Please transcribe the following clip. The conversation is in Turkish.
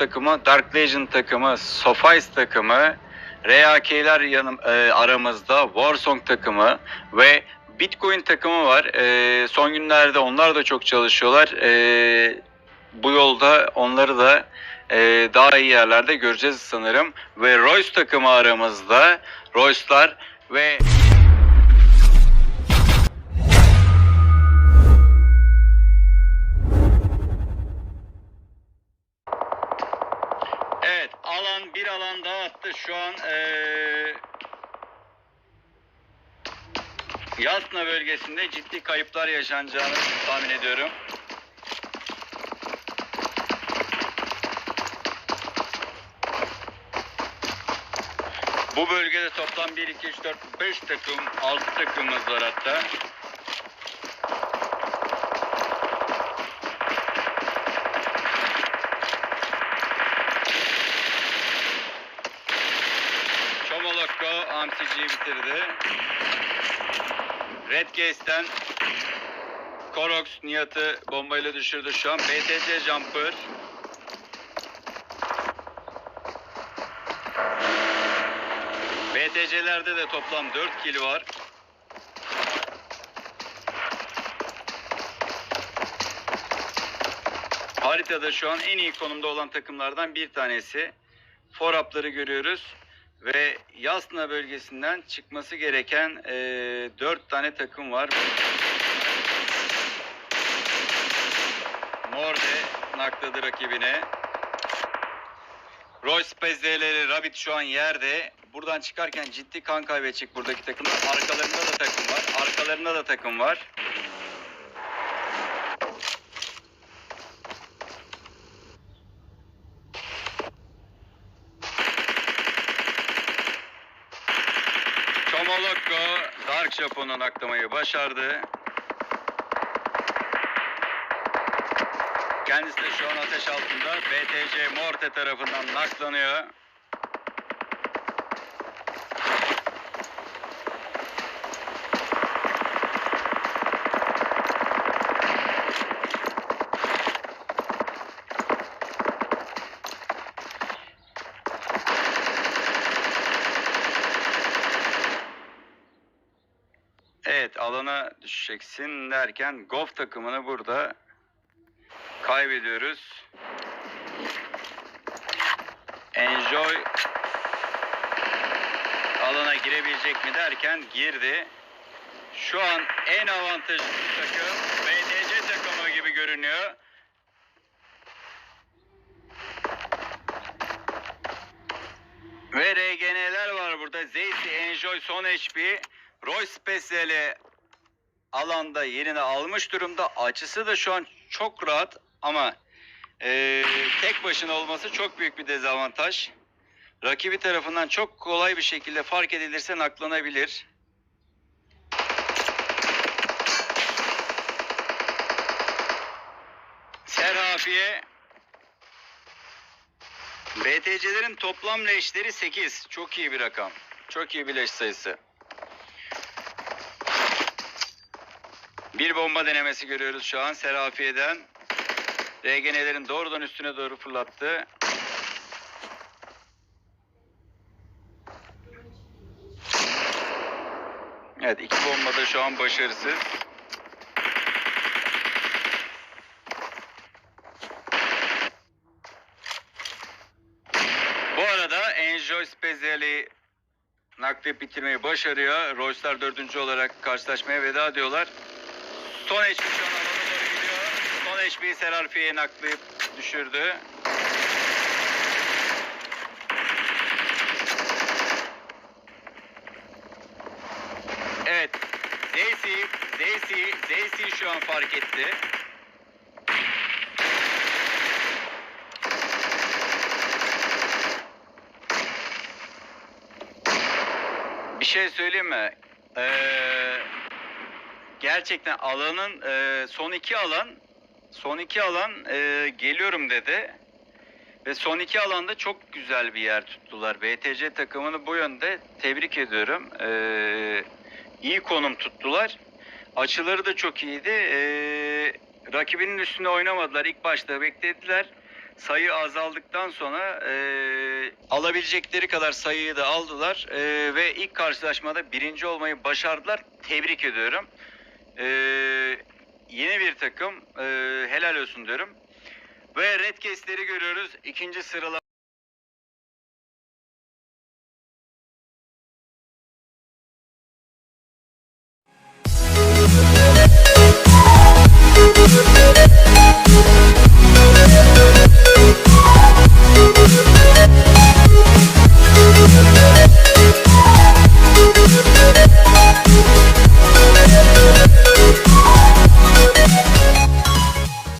takımı, Dark Legion takımı, Sophice takımı, RAK'ler yanım e, aramızda, Warsong takımı ve Bitcoin takımı var. E, son günlerde onlar da çok çalışıyorlar. E, bu yolda onları da e, daha iyi yerlerde göreceğiz sanırım. Ve Royce takımı aramızda. Royce'lar ve alan daha attı şu an eee Yasna bölgesinde ciddi kayıplar yaşanacağını tahmin ediyorum. Bu bölgede toplam 1, 2, 3, 4, 5 takım, 6 takımımız var hatta. Çomolokko Amsici'yi bitirdi. Red Gaze'den Korox Nihat'ı bombayla düşürdü şu an. BTC Jumper. BTC'lerde de toplam 4 kill var. Haritada şu an en iyi konumda olan takımlardan bir tanesi. Forapları görüyoruz ve Yasna bölgesinden çıkması gereken e, 4 tane takım var. Morde nakladı rakibine. Royce Pezdeleri Rabbit şu an yerde. Buradan çıkarken ciddi kan kaybedecek buradaki takımlar. Arkalarında da takım var. Arkalarında da takım var. Çomolokko Dark Japon'un aklamayı başardı. Kendisi de şu an ateş altında. BTC Morte tarafından naklanıyor. Evet alana düşeceksin derken Golf takımını burada kaybediyoruz. Enjoy alana girebilecek mi derken girdi. Şu an en avantajlı takım BTC takımı gibi görünüyor. Ve RGN'ler var burada. Zeysi, Enjoy, Son HP, Roy Special'i alanda yerini almış durumda. Açısı da şu an çok rahat ama eee, tek başına olması çok büyük bir dezavantaj. Rakibi tarafından çok kolay bir şekilde fark edilirse naklanabilir. Serhafiye BTC'lerin toplam leşleri 8. Çok iyi bir rakam. Çok iyi bir leş sayısı. Bir bomba denemesi görüyoruz şu an Serafiye'den. RGN'lerin doğrudan üstüne doğru fırlattı. Evet iki bomba da şu an başarısız. Bu arada Enjoy Special'i nakliyip bitirmeyi başarıyor. Royce'lar dördüncü olarak karşılaşmaya veda diyorlar. Son HP şu doğru gidiyor. Son HP'yi Serarfi'ye nakliyip düşürdü. Evet. Daisy, Daisy, Daisy şu an fark etti. Bir şey söyleyeyim mi? Ee, gerçekten alanın e, son iki alan son iki alan e, geliyorum dedi. Ve son iki alanda çok güzel bir yer tuttular. BTC takımını bu yönde tebrik ediyorum. Ee, iyi konum tuttular. Açıları da çok iyiydi. Ee, rakibinin üstünde oynamadılar. İlk başta beklediler. sayı azaldıktan sonra e, alabilecekleri kadar sayıyı da aldılar E, ve ilk karşılaşmada birinci olmayı başardılar. Tebrik ediyorum. E, yeni bir takım e, helal olsun diyorum. Ve Red Case'leri görüyoruz. İkinci sıralama